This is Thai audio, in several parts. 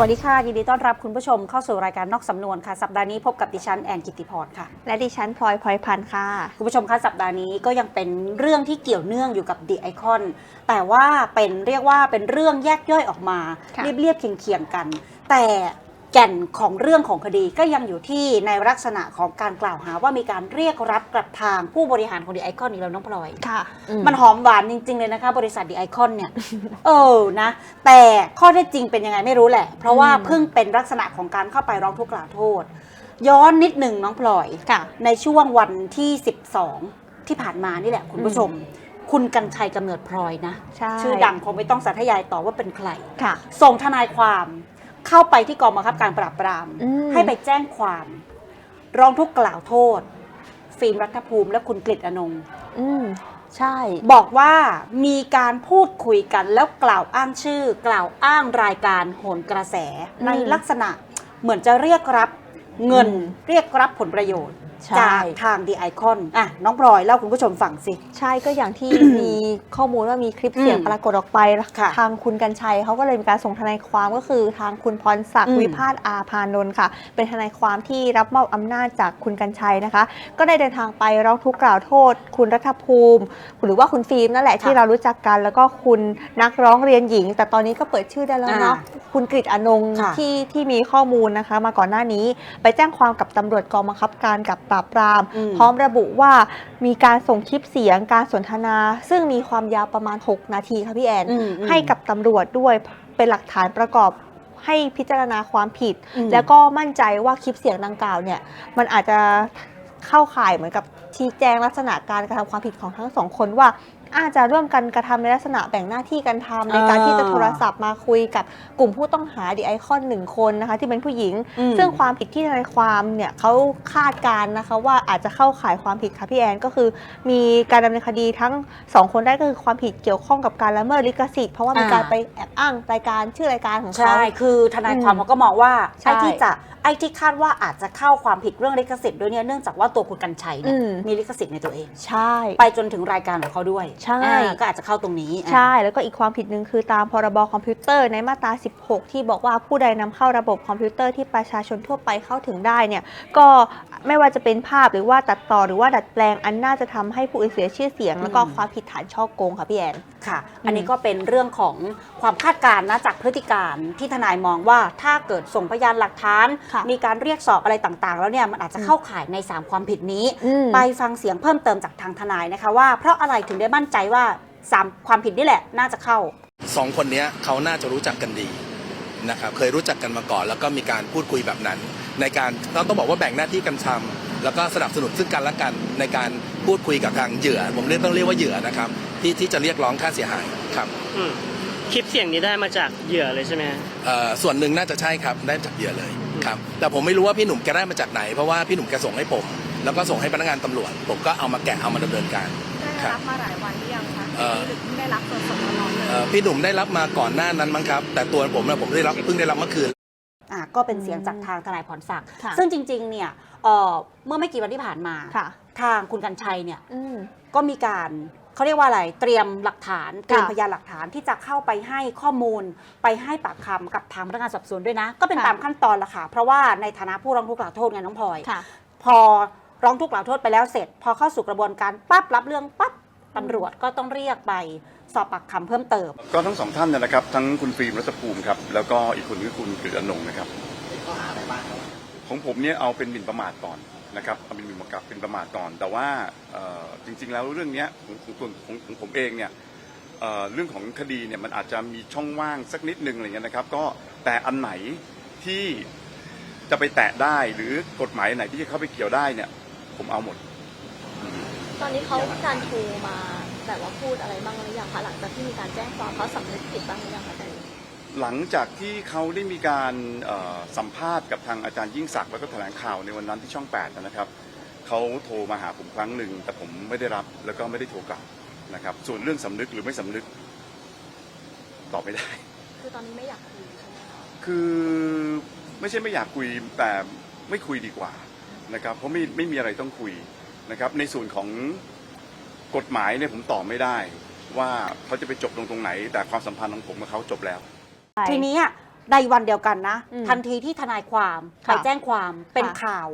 วัสดีค่ะ ยินดีต้อนรับคุณผู้ชมเข้าสู่รายการนอกสำนวนค่ะ สัปดาห์นี้พบกับดิฉันแอนกิติพรค่ะ และดิฉันพลอยพลอยพันธ์ค่ะ คุณผู้ชมคะสัปดาห์นี้ก็ยังเป็นเรื่องที่เกี่ยวเนื่องอยู่กับ The Icon แต่ว่าเป็นเรียกว่าเป็นเรื่องแยกย่อยออกมาค่ะเรียบๆเคียงๆกัน แต่ แก่นของเรื่องของคดีก็ยังอยู่ที่ในลักษณะของการกล่าวหาว่ามีการเรียกรับกลับทางผู้บริหารของ The Icon อีกแล้วน้องพลอยค่ะ มันหอมหวานจริง ๆ เลยนะคะ บริษัทดีไอคอนเนี่ย เออนะ แต่ข้อเท็จจริงเป็นยังไงไม่รู้แหละ เพราะว่าอืมเพิ่งเป็นลักษณะของการเข้าไปร้องทุกข์กล่าวโทษ ย้อนนิดหนึ่งน้องพลอยค่ะ ในช่วงวันที่ 12 ที่ผ่านมานี่แหละคุณผู้ชมคุณกัญชัยกำเนิดพลอยนะใช่ชื่อดังคงไม่ต้องสาธยายต่อว่าเป็นใครค่ะส่งทนายความ เข้าไปที่กองบังคับการปราบปรามอืมให้ไปแจ้งความ ร้องทุกข์กล่าวโทษ ฟิล์มรัฐภูมิและคุณกฤษอนงค์อืมใช่ บอกว่ามีการพูดคุยกันแล้วกล่าวอ้างชื่อ กล่าวอ้างรายการโหนกระแสอืมในลักษณะเหมือนจะเรียกรับเงินอืมเรียกรับผลประโยชน์ใช่ จากทางดีไอคอนอะน้องพลอยเล่าคุณผู้ชมฟังสิ ใช่ก็อย่างที่ มีข้อมูลว่ามีคลิปเสียงอืมปรากฏออกไป ค่ะทางคุณกัญชัยเขาก็เลยมีการส่งทนายความก็คือทางคุณพรศักอืดิ์มวิพาทอาพานนท์ค่ะ เป็นทนายความที่รับมอบอำนาจจากคุณกัญชัยนะคะ ก็ได้เดินทางไปร้องทุกข์กล่าวโทษ คุณรัฐภูมิ หรือว่าคุณฟิล์มนั่นแหละที่เรารู้จักกันแล้วก็คุณนักร้องเรียนหญิง แต่ตอนนี้ก็เปิดชื่อได้แล้วเนาะคุณกฤษอนงค์ค่ะ ที่ที่มีข้อมูลนะคะ มาก่อนหน้านี้ ไปแจ้งความกับตำรวจกองบังคับการกับปราบปรามอืมพร้อมระบุว่ามีการส่งคลิปเสียงการสนทนา ซึ่งมีความยาวประมาณ 6 นาทีค่ะพี่แอนอืมอืมให้กับตำรวจด้วยเป็นหลักฐานประกอบให้พิจารณาความผิดอืมแล้วก็มั่นใจว่าคลิปเสียงดังกล่าวเนี่ย มันอาจจะเข้าข่ายเหมือนกับชี้แจงลักษณะการกระทำความผิดของทั้งสองคนว่า อาจจะร่วมกันกระทำในลักษณะแบ่งหน้าที่กันทำในการที่จะโทรศัพท์มาคุยกับกลุ่มผู้ต้องหาดีไอคอนหนึ่งคนนะคะ ที่เป็นผู้หญิงอืมซึ่งความผิดที่ทนายความเนี่ยเขาคาดการณ์นะคะ ว่าอาจจะเข้าข่ายความผิดค่ะพี่แอนก็คือ มีการดำเนินคดีทั้งสองคนได้ก็คือความผิดเกี่ยวข้องกับการละเมิดลิขสิทธิ์เพราะว่ามีอ่าการไปแอบอ้างรายการชื่อรายการของเขาใช่คือทนายความอืมเขาก็มองว่าใช่ไอ้ที่จะไอ้ที่คาดว่าอาจจะเข้าความผิดเรื่องลิขสิทธิ์ด้วยเนี่ยเนื่องจากว่าตัวคุณกัญชัยเนี่ยอืม มีลิขสิทธิ์ในตัวเอง ใช่ ไปจนถึงรายการของเขาด้วยใช่ อ่าก็อาจจะเข้าตรงนี้อะ ใช่ แล้วก็อีกความผิดหนึ่งคือตามพรบคอมพิวเตอร์ในมาตรา 16 ที่บอกว่าผู้ใดนำเข้าระบบคอมพิวเตอร์ที่ประชาชนทั่วไปเข้าถึงได้เนี่ย ก็ ไม่ว่าจะเป็นภาพหรือว่าตัดต่อหรือว่าดัดแปลงอันน่าจะทำให้ผู้อื่นเสียชื่อเสียง แล้วก็อืมความผิดฐานช่อโกงค่ะพี่แอนค่ะ อันนี้ก็เป็นเรื่องของความคาดการณ์นะจากพฤติการที่ทนายมองว่าถ้าเกิดส่งพยานหลักฐานค่ะมีการเรียกสอบอะไรต่างๆ แล้วเนี่ยมันอาจจะเข้าข่ายใน 3 ความผิดนี้อืมไปฟังเสียงเพิ่มเติมจากทางทนายนะคะว่าเพราะอะไรถึงได้มั่นใจว่าสามความผิดนี่แหละน่าจะเข้าสองคนเนี้ยเขาน่าจะรู้จักกันดีนะครับเคยรู้จักกันมาก่อน แล้วก็มีการพูดคุยแบบนั้น ในการเราต้องบอกว่าแบ่งหน้าที่กันทำแล้วก็สนับสนุนซึ่งกันและกันในการพูดคุยกับทางเหยื่อ ผมเรียกต้องเรียกว่าเหยื่อนะครับที่ที่จะเรียกร้องค่าเสียหายครับอืมคลิปเสียงนี้ได้มาจากเหยื่อเลยใช่ไหมฮะเอ่อส่วนหนึ่งน่าจะใช่ครับได้จากเหยื่อเลยครับแต่ผมไม่รู้ว่าพี่หนุ่มแกได้มาจากไหนเพราะว่าพี่หนุ่มแกส่งให้ผม แล้วก็ส่งให้พนักงานตำรวจ ผมก็เอามาแกะเอามาดำเนินการได้ครัรับบมาหลายวันหรือยังคะเอ่อหรือเพิ่งได้รับสดๆร้อนๆเลยเอ่อพี่หนุ่มได้รับมาก่อนหน้านั้นมั้งครับ แต่ตัวผมนะผมได้รับเพิ่งได้รับเมื่อคืน อะก็เป็นเสียงจากทางทนายพรศักดิ์ ค่ะ ซึ่งจริงๆ เนี่ยเอ่อเมื่อไม่กี่วันที่ผ่านมา ค่ะ ทางคุณกัญชัยเนี่ยอืม ก็มีการเขาเรียกว่าอะไร เตรียมหลักฐาน เตรียมค่ะพยานหลักฐานที่จะเข้าไปให้ข้อมูล ไปให้ปากคำกับทางพนักงานสอบสวนด้วยนะ ก็เป็นค่ะ ตามขั้นตอนละค่ะ เพราะว่าในฐานะผู้ร้องทุกข์กล่าวโทษไงน้องพลอย ค่ะ พอร้องทุกข์กล่าวโทษไปแล้วเสร็จ พอเข้าสู่กระบวนการปั๊บรับเรื่องปั๊บ ตำรวจก็ต้องเรียกไปสอบปากคำเพิ่มเติม ก็ทั้งสองท่านนะครับ ทั้งคุณฟิล์มรัตภูมิครับแล้วก็อีกคนคือคุณกฤษอนงนะครับของผมเนี่ยเอาเป็นหมิ่นประมาทก่อนนะครับเอาเป็นหมิ่นประมาทเป็นประมาทก่อน แต่ว่าจริง ๆ แล้วเรื่องนี้ของของของของผมเองเนี่ยเอ่อเรื่องของคดีเนี่ยมันอาจจะมีช่องว่างสักนิดนึงอะไรเงี้ยนะครับ ก็แต่อันไหนที่จะไปแตะได้หรือกฎหมายไหนที่จะเข้าไปเกี่ยวได้เนี่ย ผมเอาหมด ตอนนี้เขามีการโทรมาแบบว่าพูดอะไรบ้างหรือยังคะหลังจากที่มีการแจ้งความเขาสำนึกผิดบ้างหรือยังคะอาจารย์หลังจากที่เขาได้มีการเอ่อสัมภาษณ์กับทางอาจารย์ยิ่งศักดิ์แล้วก็แถลงข่าวในวันนั้นที่ช่อง8นะครับเขาโทรมาหาผมครั้งหนึ่งแต่ผมไม่ได้รับแล้วก็ไม่ได้โทรกลับนะครับ ส่วนเรื่องสำนึกหรือไม่สำนึกตอบไม่ได้ คือตอนนี้ไม่อยากคุยใช่ไหมคะคือไม่ใช่ไม่อยากคุยแต่ไม่คุยดีกว่านะครับ เพราะไม่ไม่มีอะไรต้องคุย นะครับในส่วนของกฎหมายเนี่ยผมตอบไม่ได้ ว่าเขาจะไปจบตรงตรงไหน แต่ความสัมพันธ์ของผมกับเขาจบแล้ว ทีนี้อะในวันเดียวกันนะ อืมทันทีที่ทนายความไปค่ะแจ้งความเป็นค่ะข่าว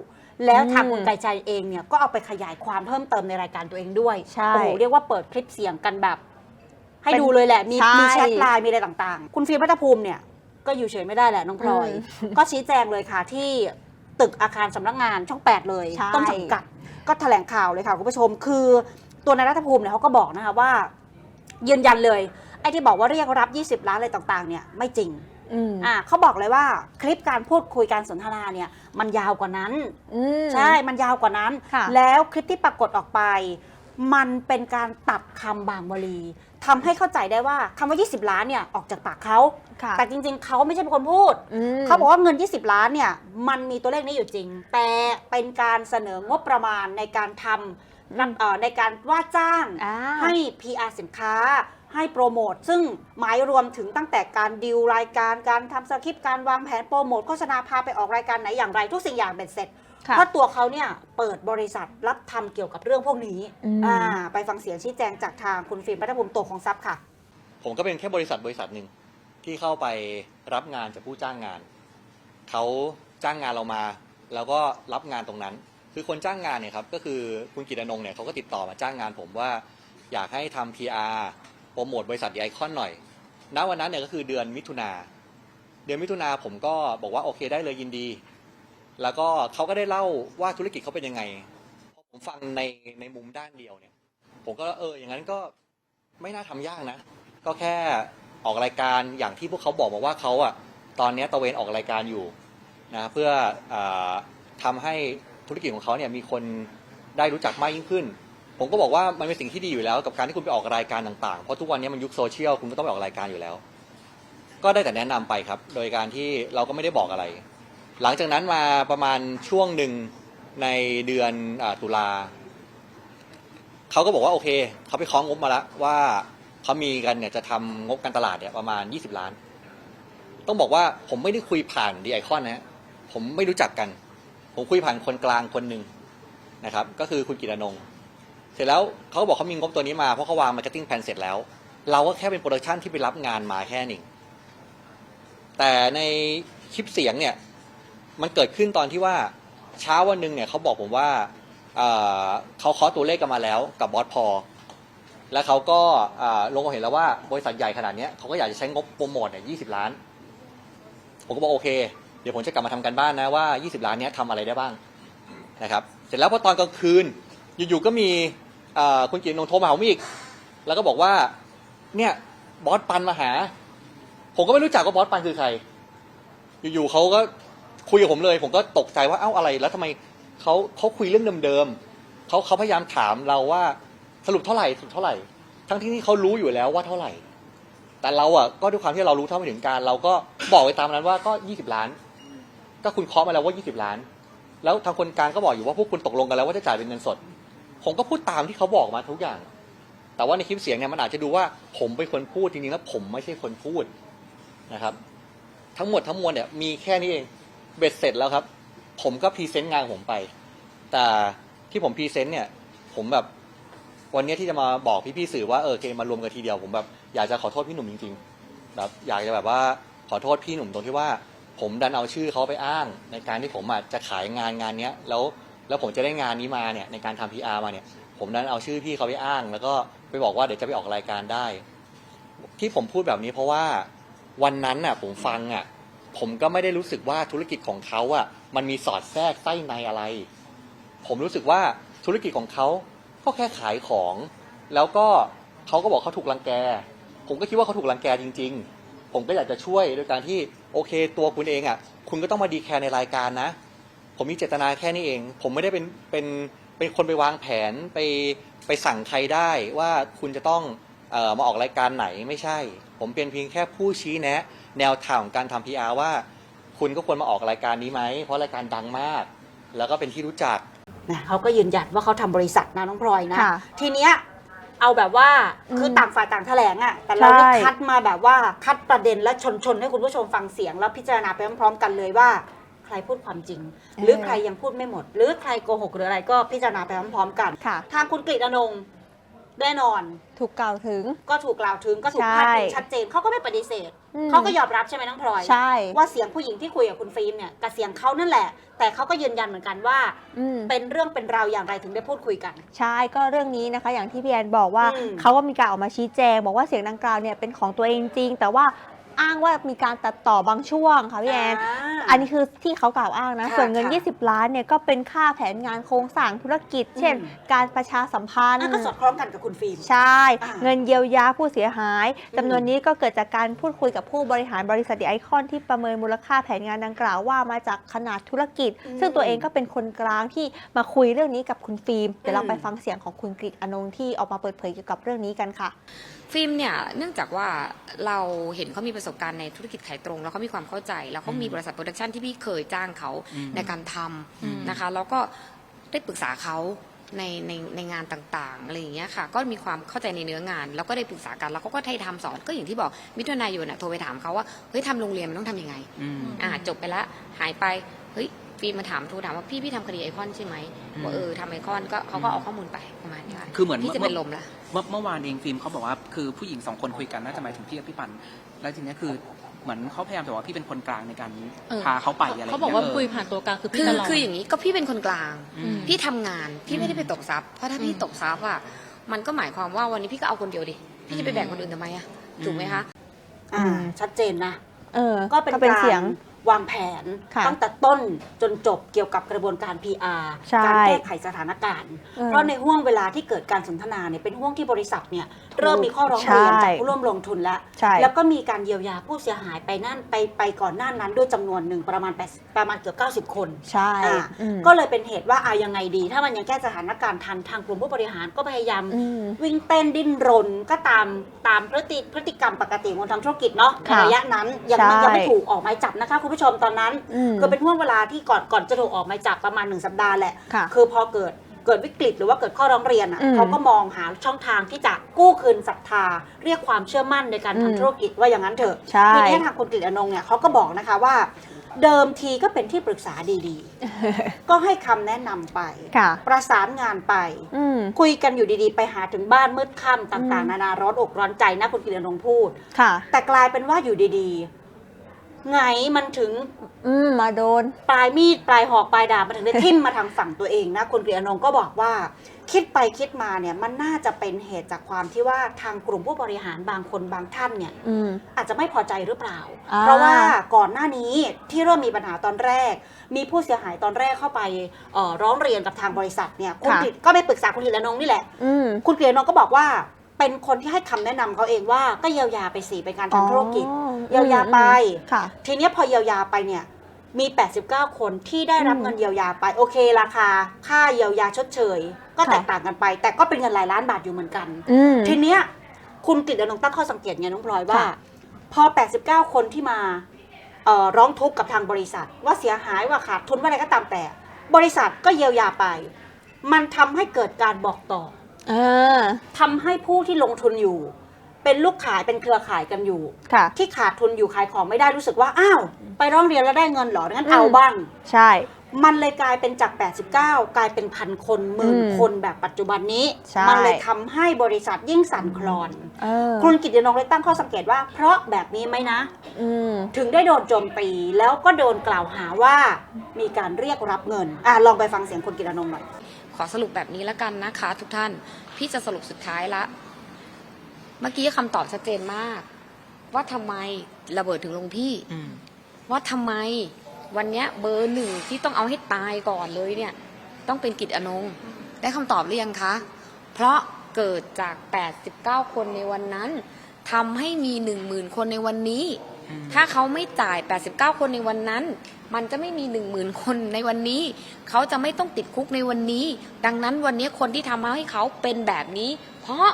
แล้วทางอืมคุณไกรใจเองเนี่ยก็เอาไปขยายความเพิ่มเติมในรายการตัวเองด้วยใช่โอ้โหเรียกว่าเปิดคลิปเสียงกันแบบ ให้เป็นดูเลยแหละ มีใช่มีแชทไลน์มีอะไรต่างๆ คุณฟิล์มรัฐภูมิเนี่ย ก็อยู่เฉยไม่ได้แหละน้องพลอย อืมก็ชี้แจงเลยค่ะที่ตึกอาคารสำนักงานช่อง 8 เลยใช่ ต้นสังกัด ก็แถลงข่าวเลยค่ะคุณผู้ชม คือตัวนายรัฐภูมิเนี่ยเขาก็บอกนะคะว่า ยืนยันเลย ไอ้ที่บอกว่าเรียกรับ 20 ล้านอะไรต่างๆ เนี่ยไม่จริงอืมอ่าเขาบอกเลยว่าคลิปการพูดคุยการสนทนาเนี่ย มันยาวกว่านั้นอืมใช่ มันยาวกว่านั้นค่ะแล้วคลิปที่ปรากฏออกไป มันเป็นการตัดคำบางวลี ทำให้เข้าใจได้ว่าคำว่า 20 ล้านเนี่ยออกจากปากเขา ค่ะ แต่จริงๆ เขาไม่ใช่เป็นคนพูด อืม เขาบอกว่าเงิน 20 ล้านเนี่ยมันมีตัวเลขนี้อยู่จริง แต่เป็นการเสนองบประมาณในการทำนำเอ่อในการว่าจ้าง อ่า ให้ PR สินค้า ให้โปรโมท ซึ่งหมายรวมถึงตั้งแต่การดิวรายการการทำสคริปต์การวางแผนโปรโมทโฆษณาพาไปออกรายการไหนอย่างไรทุกสิ่งอย่างเป็นเสร็จค่ะ เพราะตัวเขาเนี่ยเปิดบริษัทรับทำเกี่ยวกับเรื่องพวกนี้อืมอ่าไปฟังเสียงชี้แจงจากทางคุณฟิล์มรัฐภูมิโตของทรัพย์ค่ะ ผมก็เป็นแค่บริษัทบริษัทหนึ่งที่เข้าไปรับงานจากผู้จ้างงาน เขาจ้างงานเรามา แล้วก็รับงานตรงนั้น คือคนจ้างงานเนี่ยครับก็คือคุณกิตตินงค์เนี่ยเขาก็ติดต่อมาจ้างงาน ผมว่าอยากให้ทำ PR โปรโมทบริษัทดีไอคอนหน่อย ณวันนั้นเนี่ยก็คือเดือนมิถุนาเดือนมิถุนาผมก็บอกว่าโอเคได้เลยยินดี แล้วก็เขาก็ได้เล่าว่าธุรกิจเขาเป็นยังไงพอผมฟังในในมุมด้านเดียวเนี่ย ผมก็เอออย่างนั้นก็ไม่น่าทำยากนะ ก็แค่ออกรายการอย่างที่พวกเขาบอกมาว่าเขาอะตอนนี้ตะเวนออกรายการอยู่นะเพื่ออาทำให้ธุรกิจของเขาเนี่ยมีคนได้รู้จักมากยิ่งขึ้น ผมก็บอกว่ามันเป็นสิ่งที่ดีอยู่แล้วกับการที่คุณไปออกรายการต่างๆ เพราะทุกวันนี้มันยุคโซเชียลคุณก็ต้องไปออกรายการอยู่แล้ว ก็ได้แต่แนะนำไปครับ โดยการที่เราก็ไม่ได้บอกอะไร หลังจากนั้นมาประมาณช่วงหนึ่งในเดือนอตุลาเขาก็บอกว่าโอเคเขาไปคล้องงบมาแล้วว่าเขามีกันเนี่ยจะทำงบการตลาดเนี่ยประมาณ 20 ล้าน ต้องบอกว่าผมไม่ได้คุยผ่านดีไอคอนนะฮะผมไม่รู้จักกัน ผมคุยผ่านคนกลางคนหนึ่งนะครับ ก็คือคุณกิตนงเสร็จแล้วเขาก็บอกเขามีงบตัวนี้มาเพราะเขาวางมาร์เก็ตติ้งแผนเสร็จแล้ว เราก็แค่เป็นโปรดักชันที่ไปรับงานมาแค่นั้นเองแต่ในคลิปเสียงเนี่ย มันเกิดขึ้นตอนที่ว่าเช้าวันหนึ่งเนี่ยเขาบอกผมว่าเอ่อเขาเคาะตัวเลขกันมาแล้วกับบอสพอ แล้วเขาก็อ่าลงมาเห็นแล้วว่าบริษัทใหญ่ขนาดเนี้ยเขาก็อยากจะใช้งบโปรโมทเนี่ยยี่สิบล้าน ผมก็บอกโอเค เดี๋ยวผมจะกลับมาทำกันบ้านนะว่า 20 ล้านเนี้ยทำอะไรได้บ้างนะครับ เสร็จแล้วพอตอนกลางคืน อยู่ๆก็มีอ่าคุณกิตนงโทรมาหาผมอีก แล้วก็บอกว่าเนี่ยบอสปันมาหา ผมก็ไม่รู้จักว่าบอสปันคือใคร อยู่ๆเขาก็ คุยกับผมเลย ผมก็ตกใจว่าเอ้าอะไร แล้วทำไมเขาเขาคุยเรื่องเดิมๆเขาเขาพยายามถามเราว่าสรุปเท่าไหร่สรุปเท่าไหร่ ทั้งที่นี่เขารู้อยู่แล้วว่าเท่าไหร่ แต่เราอะก็ด้วยความที่เรารู้เท่าไม่ถึงการ เราก็บอกไปตามนั้นว่าก็ยี่สิบล้าน ก็คุณเคาะมาแล้วว่ายี่สิบล้าน แล้วทางคนกลางก็บอกอยู่ว่าพวกคุณตกลงกันแล้วว่าจะจ่ายเป็นเงินสด ผมก็พูดตามที่เขาบอกมาทุกอย่าง แต่ว่าในคลิปเสียงเนี่ยมันอาจจะดูว่าผมเป็นคนพูดจริงๆแล้วผมไม่ใช่คนพูดนะครับ ทั้งหมดทั้งมวลเนี่ยมีแค่นี้เอง เบ็ดเสร็จแล้วครับ ผมก็พรีเซนต์งานผมไป แต่ที่ผมพรีเซนต์เนี่ย ผมแบบวันนี้ที่จะมาบอกพี่ๆสื่อว่าเออเคมมารวมกันทีเดียวผมแบบอยากจะขอโทษพี่หนุ่มจริงๆแบบอยากจะแบบว่าขอโทษพี่หนุ่มตรงที่ว่า ผมดันเอาชื่อเขาไปอ้าง ในการที่ผมอะจะขายงานงานเนี้ยแล้วแล้วผมจะได้งานนี้มาเนี่ยในการทำ PR มาเนี่ย ผมดันเอาชื่อพี่เขาไปอ้าง แล้วก็ไปบอกว่าเดี๋ยวจะไปออกรายการได้ ที่ผมพูดแบบนี้เพราะว่าวันนั้นน่ะผมฟังอะ ผมก็ไม่ได้รู้สึกว่าธุรกิจของเขาอะมันมีสอดแทรกไส้ในอะไร ผมรู้สึกว่าธุรกิจของเขาก็แค่ขายของ แล้วก็เขาก็บอกเขาถูกรังแก ผมก็คิดว่าเขาถูกรังแกจริง ๆ ผมก็อยากจะช่วยโดยการที่โอเค ตัวคุณเองอะ คุณก็ต้องมาดีแคร์ในรายการนะ ผมมีเจตนาแค่นี้เอง ผมไม่ได้เป็นเป็นเป็นคนไปวางแผนไปไปสั่งใครได้ว่าคุณจะต้อง เออมาออกรายการไหนไม่ใช่ ผมเป็นเพียงแค่ผู้ชี้แนะ แนวทางของการทำ PR ว่า คุณก็ควรมาออกรายการนี้ไหม เพราะรายการดังมาก แล้วก็เป็นที่รู้จัก นะเขาก็ยืนยันว่าเขาทำบริษัทนะน้องพลอยนะ ค่ะทีเนี้ยเอาแบบว่าอืมคือต่างฝ่ายต่างแถลงอะแต่เราได้ใช่ คัดมาแบบว่าคัดประเด็นและชนชนๆให้คุณผู้ชมฟังเสียง แล้วพิจารณาไปพร้อมๆกันเลยว่า ใครพูดความจริง หรือใครยังพูดไม่หมด หรือใครโกหกหรืออะไรก็พิจารณาไปพร้อมๆกัน ค่ะ ทางคุณกฤษอนงค์ แน่นอน ถูกกล่าวถึง ก็ถูกกล่าวถึงก็ถูกใช่พาดพิงชัดเจนเขาก็ไม่ปฏิเสธอืมเขาก็ยอมรับใช่ไหมน้องพลอยใช่ว่าเสียงผู้หญิงที่คุยกับคุณฟิล์มเนี่ยกับเสียงเขานั่นแหละ แต่เขาก็ยืนยันเหมือนกันว่าอืมเป็นเรื่องเป็นราวอย่างไรถึงได้พูดคุยกัน ใช่ก็เรื่องนี้นะคะ อย่างที่พี่แอนบอกว่าอืมเขาก็มีการออกมาชี้แจง บอกว่าเสียงดังกล่าวเนี่ยเป็นของตัวเองจริงแต่ว่าอ้างว่ามีการตัดต่อบางช่วงค่ะพี่แอนา อันนี้คือที่เขากล่าวอ้างนะ ค่ะส่วนเงิน ค่ะ 20 ล้านเนี่ยก็เป็นค่าแผนงานโครงสร้างธุรกิจ เช่นอืมการประชาสัมพันธ์อะก็สอดคล้องกันกับคุณฟิล์ม ใช่ อ่าเงินเยียวยาผู้เสียหายอืมจำนวนนี้ก็เกิดจากการพูดคุยกับผู้บริหารบริษัทดีไอคอนที่ประเมินมูลค่าแผนงานดังกล่าวว่ามาจากขนาดธุรกิจซึ่งตัวเองก็เป็นคนกลางที่มาคุยเรื่องนี้กับคุณฟิล์มเดี๋ยวเราไปฟังเสียงของคุณกฤษอนงค์ที่ออกมาเปิดเผยเกี่ยวกับเรื่องนี้กันค่ะ ฟิล์มเนี่ยเนื่องจากว่าเราเห็นเขามีประสบการณ์ในธุรกิจขายตรง แล้วเขามีความเข้าใจ แล้วเขามีบริษัทโปรดักชันที่พี่เคยจ้างเขาในการทำนะคะ แล้วก็ได้ปรึกษาเขาในในในงานต่างๆอะไรอย่างเงี้ยค่ะ ก็มีความเข้าใจในเนื้องาน แล้วก็ได้ปรึกษากันแล้วเขาก็ให้ทำสอนก็อย่างที่บอกมิถุนายนน่ะโทรไปถามเขาว่าเฮ้ยทำโรงเรียนมันต้องทำยังไงอ่าจบไปละหายไปเฮ้ย ฟิล์มมาถามโทรถามว่าพี่พี่ทำคดีไอคอนใช่ไหมบอกเออทำไอคอนก็เขาก็เอาข้อมูลไปประมาณนี้ค่ะคือเหมือน พี่จะเป็นลมละ เมื่อเมื่อวานเองฟิล์มเขาบอกว่าคือผู้หญิงสองคนคุยกันน่าจะหมายถึงพี่กับพี่ปัน แล้วทีเนี้ยคือเหมือนเขาพยายามจะบอกว่าพี่เป็นคนกลางในการเออ พาเขาไปอะไรเขาบอกว่าย่งงี้ยคุยผ่านตัวกลางคือพี่คือตลอด คืออย่างนี้ก็พี่เป็นคนกลาง อืม พี่ทำงานพี่ไม่ได้ไปตกทรัพย์เพราะถ้าพี่ตกทรัพย์อะมันก็หมายความว่าวันนี้พี่ก็เอาคนเดียวดิพี่จะไปแบ่งคนอื่นทำไมอะถูกไหมคะ อ่าอืมชัดเจนนะ เออก็เป็นเป็นการเสียง วางแผนค่ะตั้งแต่ต้นจนจบเกี่ยวกับกระบวนการ PR ใช่การแก้ไขสถานการณ์ เออเพราะในห่วงเวลาที่เกิดการสนทนาเนี่ยเป็นห่วงที่บริษัทเนี่ยเริ่มมีข้อร้องเรียนใช่ จากผู้ร่วมลงทุนแล้ว ใช่ แล้วก็มีการเยียวยาผู้เสียหายไปนั่นไปไปก่อนหน้านั้นด้วยจำนวนหนึ่งประมาณ8ประมาณเกือบ90 คน ใช่อ่าอืมก็เลยเป็นเหตุว่าเอายังไงดี ถ้ามันยังแก้สถานการณ์ทันทางกลุ่มผู้บริหารก็พยายาม อืม วิ่งเต้นดิ้นรนก็ตามตามพฤติพฤติกรรมปกติของคนทำธุรกิจเนาะในค่ะระยะนั้นยังใช่ ยังไม่ถูกออกหมายจับนะคะคุณผู้ชมตอนนั้นอืมคือเป็นห่วงเวลาที่ก่อนก่อนจะถูกออกหมายจับประมาณหนึ่งสัปดาห์แหละค่ะคือพอเกิดเกิดวิกฤตหรือว่าเกิดข้อร้องเรียนอะอืมเขาก็มองหาช่องทางที่จะกู้คืนศรัทธา เรียกความเชื่อมั่นในการอืมทำธุรกิจว่าอย่างนั้นเถอะใช่ทีนี้ทางคุณกฤษอนงค์เนี่ยเขาก็บอกนะคะว่า เดิมทีก็เป็นที่ปรึกษาดีๆ ก็ให้คำแนะนำไปค่ะประสานงานไปอืมคุยกันอยู่ดีๆ ไปหาถึงบ้านมืดค่ำต่างอืมๆนานาร้อนอกร้อนใจนะคุณกิรนงค์พูดค่ะแต่กลายเป็นว่าอยู่ดีๆ ไงมันถึงอืมมาโดน ปลายมีดปลายหอกปลายดาบมันถึงได้ทิ่มมาทางฝั่งตัวเองนะคุณกิรนงค์ก็บอกว่า คิดไปคิดมาเนี่ยมันน่าจะเป็นเหตุจากความที่ว่าทางกลุ่มผู้บริหารบางคนบางท่านเนี่ยอืม อาจจะไม่พอใจหรือเปล่า อ่า เพราะว่าก่อนหน้านี้ที่เริ่มมีปัญหาตอนแรก มีผู้เสียหายตอนแรกเข้าไปเอ่อร้องเรียนกับทางบริษัทเนี่ยคุณค่ะกฤษก็ไปปรึกษาคุณกิรนงค์นี่แหละ อืม คุณเกรียรตินนท์ก็บอกว่า เป็นคนที่ให้คำแนะนำเขาเองว่าก็เยียวยาไปสิเป็นการทำธุรกิจอ๋อเยียวยาไปค่ะทีเนี้ยพอเยียวยาไปเนี่ยมี 89 คนที่ได้รับอืมเงินเยียวยาไปโอเคราคา ค่าเยียวยาชดเชย ก็ค่ะแตกต่างกันไป แต่ก็เป็นเงินหลายล้านบาทอยู่เหมือนกันอืมทีเนี้ยคุณกฤษณงค์ตั้งข้อสังเกตไงน้องพลอยว่าค่ะพอ 89 คนที่มาเอ่อร้องทุกข์กับทางบริษัท ว่าเสียหายว่าขาดทุนว่าอะไรก็ตามแต่ บริษัทก็เยียวยาไป มันทำให้เกิดการบอกต่อ เออ ทำให้ผู้ที่ลงทุนอยู่ เป็นลูกขายเป็นเครือข่ายกันอยู่ ค่ะ ที่ขาดทุนอยู่ขายของไม่ได้รู้สึกว่า อ้าว ไปร้องเรียนแล้วได้เงินเหรองั้นเอาอืมบ้าง ใช่ มันเลยกลายเป็นจาก 89 กลายเป็นพันคนหมื่นอืมคนแบบปัจจุบันนี้ ใช่ มันเลยทำให้บริษัทยิ่งสั่นคลอน เออคุณกิตตินงค์เลยตั้งข้อสังเกตว่า เพราะแบบนี้ไหมนะ อืม ถึงได้โดนโจมตีแล้วก็โดนกล่าวหาว่ามีการเรียกรับเงิน อะลองไปฟังเสียงคุณกิตตินงค์หน่อย ขอสรุปแบบนี้แล้วกันนะคะ ทุกท่าน พี่จะสรุปสุดท้ายละ เมื่อกี้คำตอบชัดเจนมาก ว่าทำไมระเบิดถึงลงพี่ว่าทำไมวันเนี้ยเบอร์หนึ่งที่ต้องเอาให้ตายก่อนเลยเนี่ย ต้องเป็นกิจอนงค์ได้คำตอบหรือยังคะ เพราะเกิดจาก 89 คนในวันนั้นทำให้มี 10,000 คนในวันนี้ ถ้าเขาไม่จ่าย 89 คนในวันนั้น มันจะไม่มี 10,000 คนในวันนี้ เขาจะไม่ต้องติดคุกในวันนี้ ดังนั้นวันนี้คนที่ทำให้เขาเป็นแบบนี้ เพราะ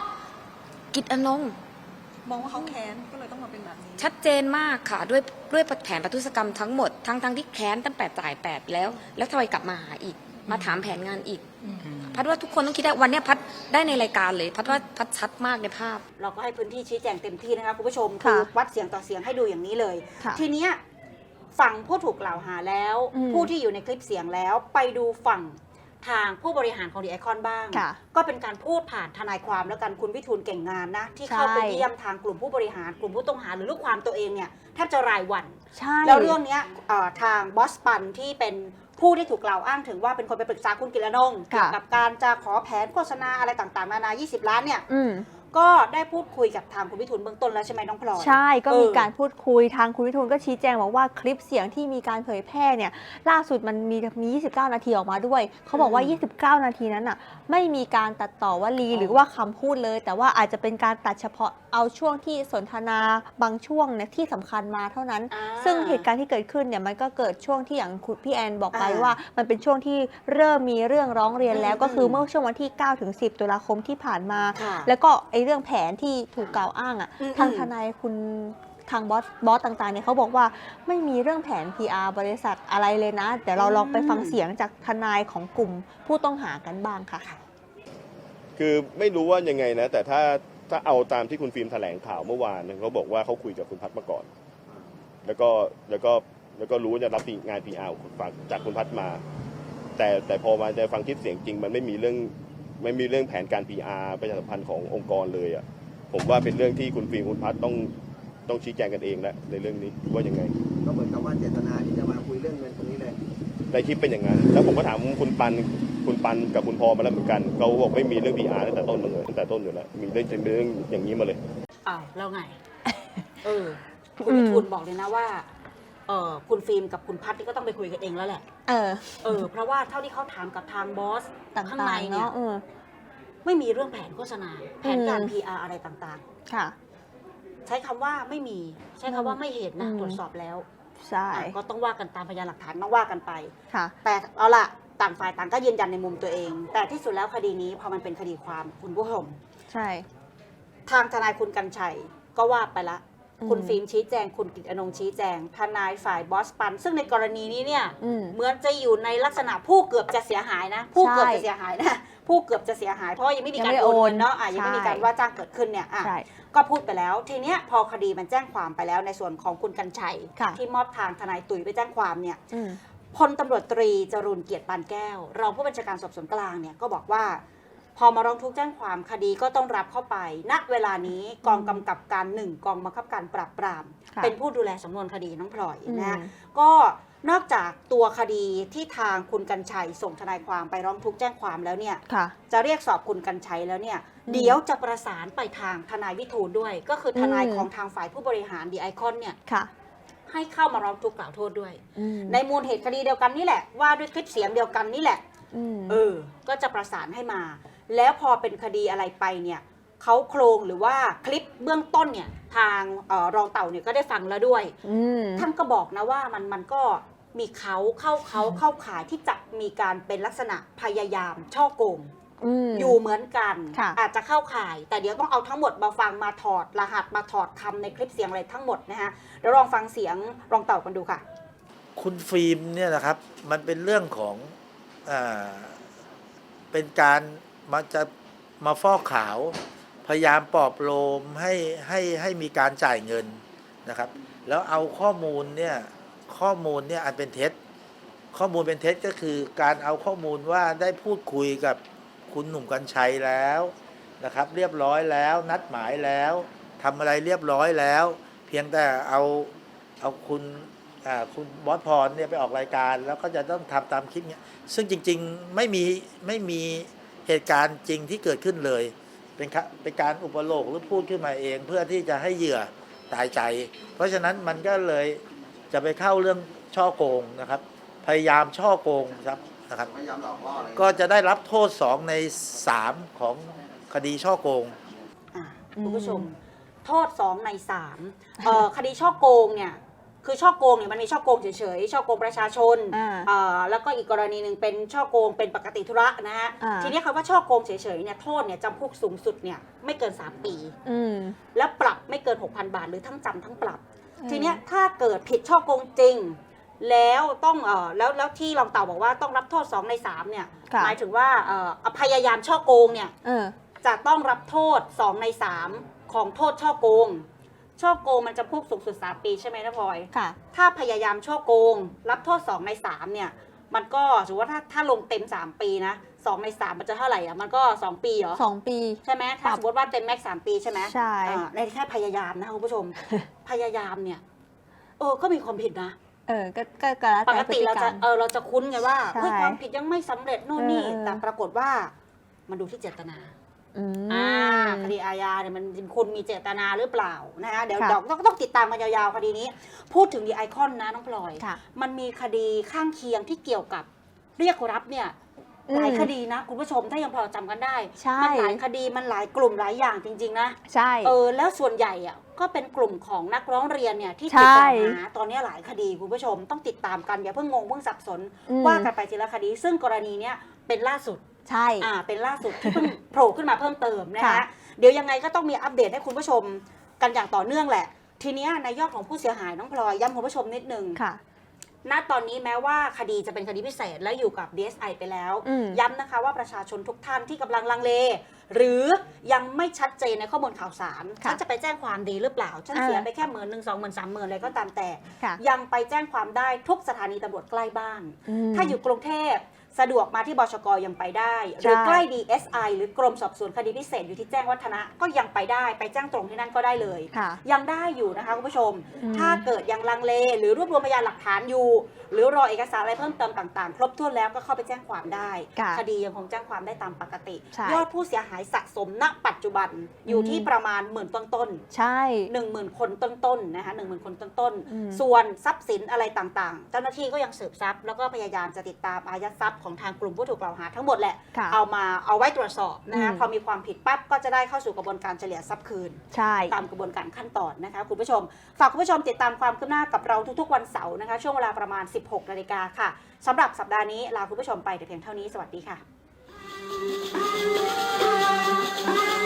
กิจอนงค์มองว่าเขาแค้นก็เลยต้องมาเป็นแบบนี้ ชัดเจนมากค่ะ ด้วยด้วยแผนประทุษกรรมทั้งหมด ทั้งทั้งที่แค้นตั้งแต่จ่ายแปดแล้ว แล้วทำไมกลับมาหาอีก มาถามแผนงานอีก พัดว่าทุกคนต้องคิดได้วันเนี้ยพัดได้ในรายการเลย พัดว่าพัดชัดมากในภาพ เราก็ให้พื้นที่ชี้แจงเต็มที่นะคะคุณผู้ชมค่ะคือวัดเสียงต่อเสียงให้ดูอย่างนี้เลย ค่ะทีเนี้ยฝั่งผู้ถูกกล่าวหาแล้ว อืมผู้ที่อยู่ในคลิปเสียงแล้วไปดูฝั่งทางผู้บริหารของดีไอคอนบ้าง ค่ะก็เป็นการพูดผ่านทนายความแล้วกันคุณวิทูลเก่งงานนะ ที่เข้าไปใช่ เยี่ยมทางกลุ่มผู้บริหารกลุ่มผู้ต้องหาหรือลูกความตัวเองเนี่ยแทบจะรายวัน ใช่ แล้วเรื่องเนี้ยเอ่อทางบอสปันที่เป็น ผู้ที่ถูกกล่าวอ้างถึงว่าเป็นคนไปปรึกษาคุณกิรนงค์เกี่ยวกับการจะขอแผนโฆษณาอะไรต่างๆนานา 20 ล้านเนี่ยอืมก็ได้พูดคุยกับทางคุณวิทูลเบื้องต้นแล้วใช่ไหมน้องพลอยใช่ก็มีเออการพูดคุยทางคุณวิทูลก็ชี้แจงบอกว่าคลิปเสียงที่มีการเผยแพร่เนี่ยล่าสุดมันมีมี 29 นาทีออกมาด้วย เขาบอกว่า 29 นาทีนั้นอะไม่มีการตัดต่อวลีหรือว่าคำพูดเลย แต่ว่าอาจจะเป็นการตัดเฉพาะเอาช่วงที่สนทนาบางช่วงเนี่ยที่สำคัญมาเท่านั้น อ่าซึ่งเหตุการณ์ที่เกิดขึ้นเนี่ยมันก็เกิดช่วงที่อย่างคุณพี่แอนบอกไปอ่าว่า มันเป็นช่วงที่เริ่มมีเรื่องร้องเรียนแล้ว อืมก็คือเมื่อช่วงวันที่9ถึง10 ตุลาคมที่ผ่านมา ค่ะแล้วก็ไอ้เรื่องแผนที่ถูกกล่าวอ้างอะอืม ทางทนายคุณทางบอสบอสต่างๆเนี่ยเขาบอกว่าไม่มีเรื่องแผน PR บริษัทอะไรเลยนะเดี๋ยวเราลองไปฟังเสียงจากทนายของกลุ่มผู้ต้องหากันบ้างค่ะ คือไม่รู้ว่ายังไงนะ แต่ถ้า ถ้าเอาตามที่คุณฟิล์มแถลงข่าวเมื่อวานเขาบอกว่าเขาคุยกับคุณพัฒน์มาก่อน แล้วก็แล้วก็แล้วก็รู้จะรับงาน PR ฟังจากคุณพัฒน์มา แต่แต่พอมาจะฟังคลิปเสียงจริง มันไม่มีเรื่องไม่มีเรื่องแผนการ PR ประชาสัมพันธ์ขององค์กรเลยอะผมว่าเป็นเรื่องที่คุณฟิล์มคุณพัฒน์ต้องต้องชี้แจงกันเองแล้วในเรื่องนี้ว่ายังไง ก็เหมือนกับว่าเจตนาที่จะมาคุยเรื่องเงินตรงนี้เลย ในคลิปเป็นอย่างนั้น แล้วผมก็ถามคุณปันคุณปันกับคุณพอมาแล้วเหมือนกันเขาบอกไม่มีเรื่อง PR ตั้งแต่ต้นมาเลยตั้งแต่ต้นอยู่แล้วมีเรื่องเป็นเรื่องอย่างนี้มาเลย อ้าวแล้วไง เออ คุณวิทูลบอกเลยนะว่า เออคุณฟิล์มกับคุณพัฒน์นี่ก็ต้องไปคุยกันเองแล้วแหละ เออ เออ เพราะว่าเท่าที่เขาถามกับทางบอสต่างข้างในๆเนี่ย เนาะเออ ไม่มีเรื่องแผนโฆษณา แผนการ อืม PR อะไรต่างค่ะ ๆ ใช้คำว่าไม่มี ใช้คำว่าไม่เห็นนะอืม ตรวจสอบแล้ว ใช่ อะก็ต้องว่ากันตามพยานหลักฐานต้องว่ากันไป ค่ะ แต่เอาล่ะต่างฝ่ายต่างก็ยืนยันในมุมตัวเอง แต่ที่สุดแล้วคดีนี้พอมันเป็นคดีความคุณผู้ชมใช่ ทางทนายคุณกัญชัยก็ว่าไปละ อืม คุณฟิล์มชี้แจง คุณกิตอนงค์ชี้แจง ทนายฝ่ายบอสปัน ซึ่งในกรณีนี้เนี่ย อืม เหมือนจะอยู่ในลักษณะผู้เกือบจะเสียหายนะ ผู้เกือบใช่ จะเสียหายนะ ผู้เกือบจะเสียหาย เพราะว่ายังไม่มียังการไม่ได้โอนโอนเงินเนาะอะยังไม่มีใช่การว่าจ้างเกิดขึ้นเนี่ยอะใช่ก็พูดไปแล้ว ทีเนี้ยพอคดีมันแจ้งความไปแล้วในส่วนของคุณกัญชัยค่ะที่มอบทางทนายตุ๋ยไปแจ้งความเนี่ยอืมพลตำรวจตรีจรุนเกียรติปานแก้ว รองผู้บัญชาการสอบสวนกลางเนี่ยก็บอกว่า พอมาร้องทุกข์แจ้งความคดีก็ต้องรับเข้าไป ณเวลานี้กองกำกับการหนึ่งกองบังคับการปราบปรามค่ะเป็นผู้ดูแลสำนวนคดีน้องพลอยอืมนะก็ นอกจากตัวคดีที่ทางคุณกัญชัยส่งทนายความไปร้องทุกข์แจ้งความแล้วเนี่ย ค่ะ จะเรียกสอบคุณกัญชัยแล้วเนี่ยอืมเดี๋ยวจะประสานไปทางทนายวิทูลด้วย ก็คือทนายอืม ของทางฝ่ายผู้บริหารดีไอคอนเนี่ย ค่ะ ให้เข้ามาร้องทุกข์กล่าวโทษด้วย อืมในมูลเหตุคดีเดียวกันนี่แหละ ว่าด้วยคลิปเสียงเดียวกันนี่แหละ อืมเออ ก็จะประสานให้มา แล้วพอเป็นคดีอะไรไปเนี่ยเขาโครงหรือว่าคลิปเบื้องต้นเนี่ยทางเออรองเต่าเนี่ยก็ได้ฟังแล้วด้วยอืมท่านก็บอกนะว่ามันมันก็ มีเขาเข้าเขาเข้าข่ายที่จะมีการเป็นลักษณะพยายามช่อโกงอืมอยู่เหมือนกัน ค่ะ อาจจะเข้าข่าย แต่เดี๋ยวต้องเอาทั้งหมดมาฟังมาถอดรหัสมาถอดคำในคลิปเสียงอะไรทั้งหมดนะฮะเดี๋ยวลองฟังเสียงรองเต่ากันดูค่ะ คุณฟิล์มเนี่ยนะครับ มันเป็นเรื่องของอาเป็นการมาจะมาฟอกขาว พยายามปลอบโลมให้ให้ให้มีการจ่ายเงินนะครับ แล้วเอาข้อมูลเนี่ย ข้อมูลเนี่ยอันเป็นเท็จ ข้อมูลเป็นเท็จก็คือการเอาข้อมูลว่าได้พูดคุยกับคุณหนุ่มกัญชัยแล้วนะครับ เรียบร้อยแล้ว นัดหมายแล้วทำอะไรเรียบร้อยแล้ว เพียงแต่เอาเอาคุณคุณบอสพรเนี่ยไปออกรายการ แล้วก็จะต้องทำตามคลิปเนี่ยซึ่งจริงๆไม่มีไม่มีเหตุการณ์จริงที่เกิดขึ้นเลย เป็นเป็นการอุปโลกหรือพูดขึ้นมาเอง เพื่อที่จะให้เหยื่อตายใจ เพราะฉะนั้นมันก็เลย จะไปเข้าเรื่องช่อโกงนะครับ พยายามช่อโกงครับนะครับไม่ยอมหลอกล่ออะไรก็จะได้รับโทษ2ใน3ของคดีช่อโกง อะอืมคุณผู้ชม โทษ 2 ใน3เอ่อ คดีช่อโกงเนี่ยคือช่อโกงเนี่ยมันมีช่อโกงเฉยๆช่อโกงประชาชนอ่าเอ่อแล้วก็อีกกรณีหนึ่งเป็นช่อโกงเป็นปกติธุระนะฮะอ่า ทีนี้คำว่าช่อโกงเฉยๆเนี่ยโทษเนี่ยจำคุกสูงสุดเนี่ยไม่เกิน 3 ปี อืม และปรับไม่เกิน 6,000 บาทหรือทั้งจำทั้งปรับอืม ทีเนี้ยถ้าเกิดผิดช่อโกงจริง แล้วต้องเอ่อแล้วแล้วที่รองเต่าบอกว่าต้องรับโทษ 2 ใน 3 เนี่ย ค่ะ หมายถึงว่าเอ่อพยายามช่อโกงเนี่ย เออ จะต้องรับโทษ 2 ใน 3 ของโทษช่อโกง ช่อโกงมันจะคุกสูงสุด 3 ปีใช่ไหมนะพลอย ค่ะ ถ้าพยายามช่อโกง รับโทษ 2 ใน 3 เนี่ย มันก็สมมติว่าถ้าถ้าลงเต็ม 3 ปีนะ สองใน3มันจะเท่าไหร่อะมันก็2ปีเหรอสองปี ใช่ไหมถ้าปรับสมมติว่าเต็มแม็กซ์สามปีใช่ไหมใช่อ่าในแค่พยายามนะคะคุณผู้ชม พยายามเนี่ยเออก็มีความผิดนะเออก็ก็ก็แล้วปแต่กติเราจะพฤรมเออเราจะคุ้นไงว่าใช่เฮ้ยความผิดยังไม่สำเร็จโน่นนี่เออแต่ปรากฏว่ามันดูที่เจตนาอืมอ่าคดีอาญาเนี่ยมันคุณมีเจตนาหรือเปล่านะคะเดี๋ยวค่ะเดี๋ยวต้องต้องติดตามกันยาวๆคดีนี้ พูดถึงดีไอคอนนะน้องพลอยค่ะมันมีคดีข้างเคียงที่เกี่ยวกับเรียกรับเนี่ยอืม หลายคดีนะ คุณผู้ชมถ้ายังพอจำกันได้ใช่มันหลายคดีมันหลายกลุ่มหลายอย่างจริง ๆ นะ ใช่ เออแล้วส่วนใหญ่อะก็เป็นกลุ่มของนักร้องเรียนเนี่ยที่ใช่ถูกกล่าวหาตอนนี้หลายคดีคุณผู้ชมต้องติดตามกันอย่าเพิ่งงงเพิ่งสับสนอืมว่ากันไปทีละคดี ซึ่งกรณีเนี้ยเป็นล่าสุดใช่อ่าเป็นล่าสุดที่เพิ่งโผล่ขึ้นมาเพิ่มเติมนะคะค่ะเดี๋ยวยังไงก็ต้องมีอัปเดตให้คุณผู้ชมกันอย่างต่อเนื่องแหละ ทีเนี้ยในยอดของผู้เสียหายน้องพลอยย้ำคุณผู้ชมนิดนึงค่ะ ณตอนนี้แม้ว่าคดีจะเป็นคดีพิเศษและอยู่กับ DSI ไปแล้ว อืม ย้ำนะคะว่าประชาชนทุกท่านที่กำลังลังเล หรือยังไม่ชัดเจนในข้อมูลข่าวสารค่ะฉันจะไปแจ้งความดีหรือเปล่า ฉันอ่าเสียไปแค่หมื่นหนึ่งสองหมื่นสามหมื่นอะไรก็ตามแต่ ค่ะยังไปแจ้งความได้ทุกสถานีตำรวจใกล้บ้าน อืม ถ้าอยู่กรุงเทพ สะดวกมาที่บชกยังไปได้ หรือใช่ใกล้ DSI หรือกรมสอบสวนคดีพิเศษอยู่ที่แจ้งวัฒนะก็ยังไปได้ไปแจ้งตรงที่นั่นก็ได้เลย ค่ะยังได้อยู่นะคะคุณผู้ชม อืม ถ้าเกิดยังลังเล หรือรวบรวมพยานหลักฐานอยู่ หรือรอเอกสารอะไรเพิ่มเติมต่างๆ ครบถ้วนแล้วก็เข้าไปแจ้งความได้ ค่ะคดียังคงแจ้งความได้ตามปกติ ใช่ยอดผู้เสียหายสะสมณปัจจุบันอยู่ที่อืมประมาณหมื่นต้นๆ ใช่ หนึ่งหมื่นคนต้นๆนะคะหนึ่งหมื่นคนต้นอืม ๆ ส่วนทรัพย์สินอะไรต่างๆ เจ้าหน้าที่ก็ยังสืบทรัพย์แล้วก็พยายามจะติดตามอายัดทรัพย์ของทางกลุ่มผู้ถูกกล่าวหาทั้งหมดแหละ ค่ะ เอามาเอาไว้ตรวจสอบนะคะอืม พอมีความผิดปั๊บก็จะได้เข้าสู่กระบวนการเฉลี่ยทรัพย์คืน ใช่ ตามกระบวนการขั้นตอนนะคะ คุณผู้ชม ฝากคุณผู้ชมติดตามความคืบหน้ากับเราทุกๆวันเสาร์นะคะ ช่วงเวลาประมาณ 16นาฬิกาค่ะสำหรับสัปดาห์นี้ลาคุณผู้ชมไปแต่เพียงเท่านี้สวัสดีค่ะ